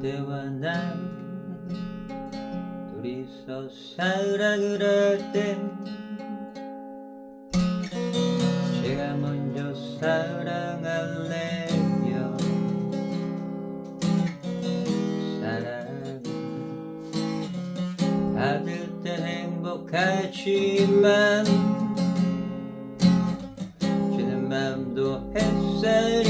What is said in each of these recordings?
그대와 난 둘이서 사랑을 할땐 제가 먼저 사랑할래요. 사랑 받을 땐 행복하지만 주는 마음도 햇살이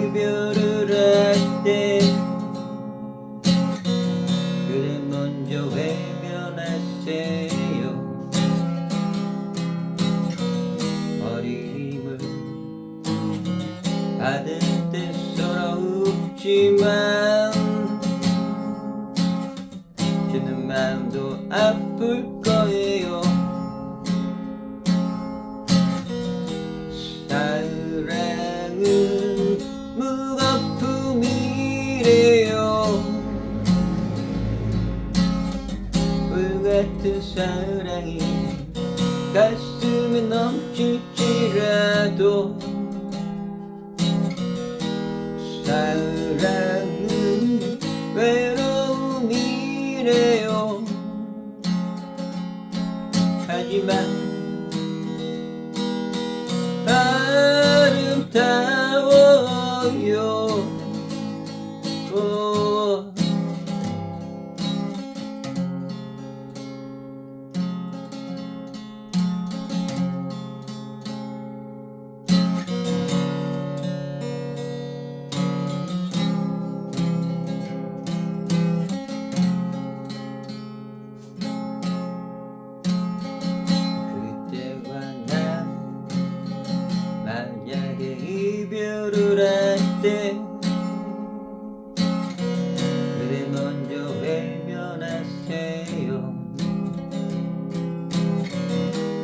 이별을 할 때 그대 먼저 외면하세요. 어림을 받을 때 서러웠지만 주는 마음도 아플 같은 사랑이 가슴에 넘칠지라도 사랑은 외로움이래요. 하지만 아름다워요 때 그대 먼저 외면하세요.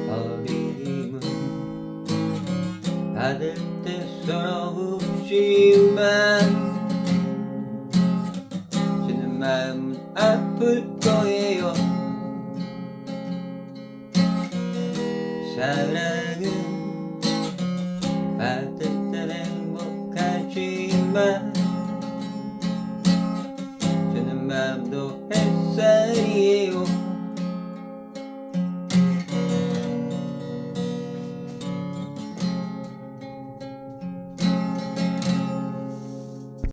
어림은 받을 때 서러웠지만 주는 마음은 아플 거예요. 사랑은 man Trying to mind the pain, say you